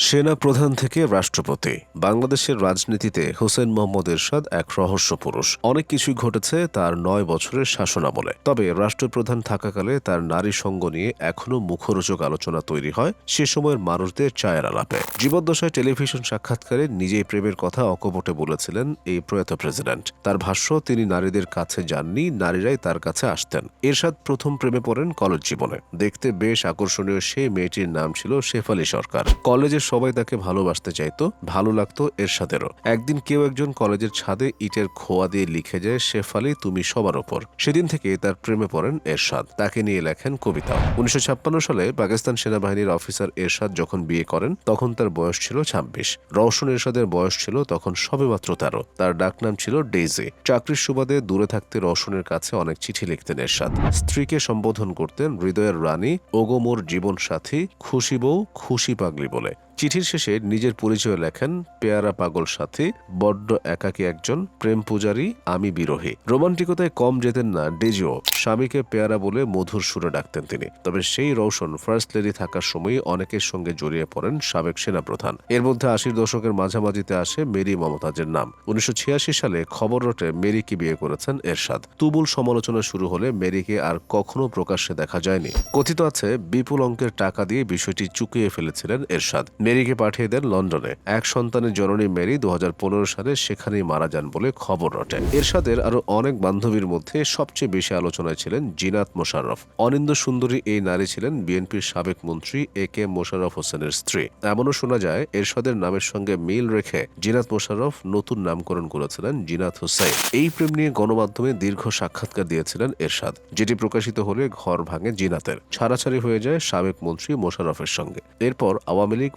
সেনা প্রধান থেকে রাষ্ট্রপতি। বাংলাদেশের রাজনীতিতে হোসেন মোহাম্মদ এরশাদ এক রহস্য পুরুষ। অনেক কিছুই ঘটেছে তার নয় বছরের শাসনামলে। তবে রাষ্ট্রপ্রধান থাকাকালে তার নারী সঙ্গ নিয়ে এখনও মুখরোচক আলোচনা তৈরি হয় সে সময়ের মানুষদের চায়ের আলাপে। জীবদ্দশায় টেলিভিশন সাক্ষাৎকারে নিজেই প্রেমের কথা অকপটে বলেছিলেন এই প্রয়াত প্রেসিডেন্ট। তার ভাষ্য, তিনি নারীদের কাছে যাননি, নারীরাই তার কাছে আসতেন। এরশাদ প্রথম প্রেমে পড়েন কলেজ জীবনে। দেখতে বেশ আকর্ষণীয় সেই মেয়েটির নাম ছিল শেফালি সরকার। কলেজের সবাই তাকে ভালোবাসতে চাইতো, ভালো লাগতো এরশাদেরও। একদিন কেউ একজন কলেজের ছাদে ইটের খোয়া দিয়ে লিখে যায় শেফালি তুমি সবার ওপর। সেদিন থেকে তার প্রেমে পড়েন এরশাদ। তাকে নিয়ে লেখেন কবিতা উনিশশো ছাপ্পান্ন সালে পাকিস্তান সেনাবাহিনীর অফিসার এরশাদ যখন বিয়ে করেন, তখন তার বয়স ছিল ছাব্বিশ। রওশন এরশাদের বয়স ছিল তখন সবেমাত্র তেরো। তার ডাকনাম ছিল ডেইজি। চাকরির সুবাদে দূরে থাকতে রওশনের কাছে অনেক চিঠি লিখতেন এরশাদ। স্ত্রীকে সম্বোধন করতেন হৃদয়ের রানী ওগোমোর জীবন সাথী খুশি বউ, খুশি পাগলি বলে। চিঠির শেষে নিজের পরিচয় লেখেন পেয়ারা পাগল সাথী, বড্ড একাকী একজন প্রেম পূজারী, আমি বিরোহী। রোমান্টিকতায় কম যেতেন না, ডেজিও। স্বামীকে পেয়ারা বলে মধুর সুরে ডাকতেন তিনি। তবে সেই রৌশন ফার্স্ট লেডি থাকার সময় অনেকের সঙ্গে জড়িয়ে পড়েন সাবেক সেনাপ্রধান। এর মধ্যে আশির দশকের মাঝামাঝিতে আসে মেরি মমতাজের নাম। উনিশশো ছিয়াশি সালে খবর রটে মেরিকে বিয়ে করেছেন এরশাদ। তুবুল সমালোচনা শুরু হলে মেরিকে আর কখনো প্রকাশ্যে দেখা যায়নি। কথিত আছে, বিপুল অঙ্কের টাকা দিয়ে বিষয়টি চুকিয়ে ফেলেছিলেন এরশাদ। মেরিকে পাঠিয়ে দেন লন্ডনে। এক সন্তানের জননী মেরি দু হাজার পনেরো সালে সেখানেই মারা যান বলে খবর রটে এরশাদের আরও অনেক বান্ধবীর মধ্যে সবচেয়ে বেশি আলোচনায় ছিলেন জিনাত মোশাররফ। অনিন্দ সুন্দরী এই নারী ছিলেন বিএনপির সাবেক মন্ত্রী এ কে মোশাররফ হোসেনের স্ত্রী। এমনও শোনা যায়, এরশাদের নামের সঙ্গে মিল রেখে জিনাত মোশাররফ নতুন নামকরণ করেছিলেন জিনাত হোসেন। এই প্রেম নিয়ে গণমাধ্যমে দীর্ঘ সাক্ষাৎকার দিয়েছিলেন এরশাদ, যেটি প্রকাশিত হলে ঘর ভাঙে জিনাতের। ছাড়াছাড়ি হয়ে যায় সাবেক মন্ত্রী মোশাররফের সঙ্গে। এরপর আওয়ামী লীগ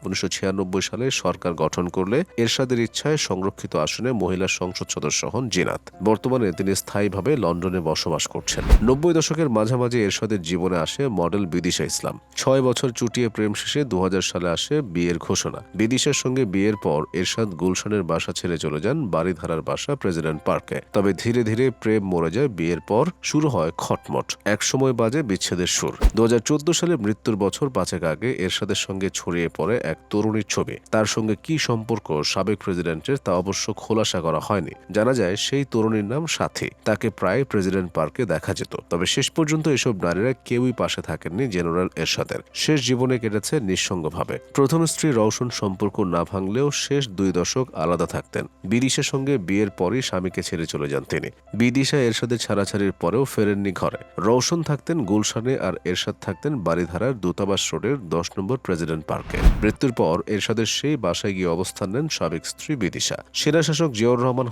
সালে সরকার গঠন করলে এরশাদের ইচ্ছায় সংরক্ষিত আসনে মহিলা সংসদ সদস্য হন জিনাত। বর্তমানে তিনি স্থায়ীভাবে লন্ডনে বসবাস করছেন। নব্বই দশকের মাঝামাঝি এরশাদের জীবনে আসে মডেল বিদিশা ইসলাম। ছয় বছর চুটিয়ে প্রেম শেষে দু সালে আসে বিয়ের ঘোষণা। বিদিশার সঙ্গে বিয়ের পর এরশাদ গুলশানের বাসা ছেড়ে চলে যান বাড়িধারার বাসা প্রেসিডেন্ট পার্কে। তবে ধীরে ধীরে প্রেম মরে যায় বিয়ের পর, শুরু হয় খটমট। একসময় বাজে বিচ্ছেদের সুর। দু হাজার চোদ্দ সালে মৃত্যুর বছর পাঁচেক আগে এরশাদের সঙ্গে ছড়িয়ে পড়ে এক তরুণীর ছবি। তার সঙ্গে কি সম্পর্ক সাবেক প্রেসিডেন্টের তা অবশ্য খোলাসা করা হয়নি। জানা যায় সেই তরুণীর নাম সাথী। তাকে প্রায় প্রেসিডেন্ট পার্কে দেখা যেত। তবে শেষ পর্যন্ত এসব নারীরা কেউই পাশে থাকেননি জেনারেল এরশাদের। শেষ জীবনে কেটেছে নিঃসঙ্গভাবে। প্রথম স্ত্রী রওশন সম্পর্ক না ভাঙলেও শেষ দুই দশক আলাদা থাকতেন। বিদিশার সঙ্গে বিয়ের পরই স্বামীকে ছেড়ে চলে যান তিনি। বিদিশা এরশাদের ছাড়াছাড়ির পরেও ফেরেননি ঘরে। রওশন থাকতেন গুলশানে আর এরশাদ থাকতেন বাড়িধারার দূতাবাস রোডের দশ নম্বর প্রেসিডেন্ট পার্কে। মৃত্যুর পর এরশাদের সেই বাসায় গিয়ে অবস্থান নেন সাবেক স্ত্রী বিদিশা। সেনা শাসক জিয়াউর রহমান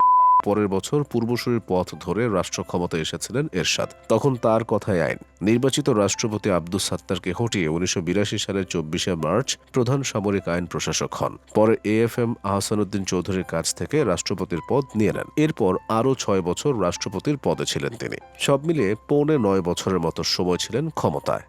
পরের বছর পূর্বসূরির পথ ধরে রাষ্ট্র ক্ষমতায় এসেছিলেন এরশাদ। তখন তার কথায় আইন, নির্বাচিত রাষ্ট্রপতি আব্দুস সাত্তারকে হটিয়ে উনিশশো বিরাশি সালের চব্বিশে মার্চ প্রধান সামরিক আইন প্রশাসক হন। পরে এএফএম আহসানুদ্দিন চৌধুরীর কাছ থেকে রাষ্ট্রপতির পদ নিয়ে নেন। এরপর আরও ছয় বছর রাষ্ট্রপতির পদে ছিলেন তিনি। সব মিলিয়ে পৌনে নয় বছরের মতো সময় ছিলেন ক্ষমতায়।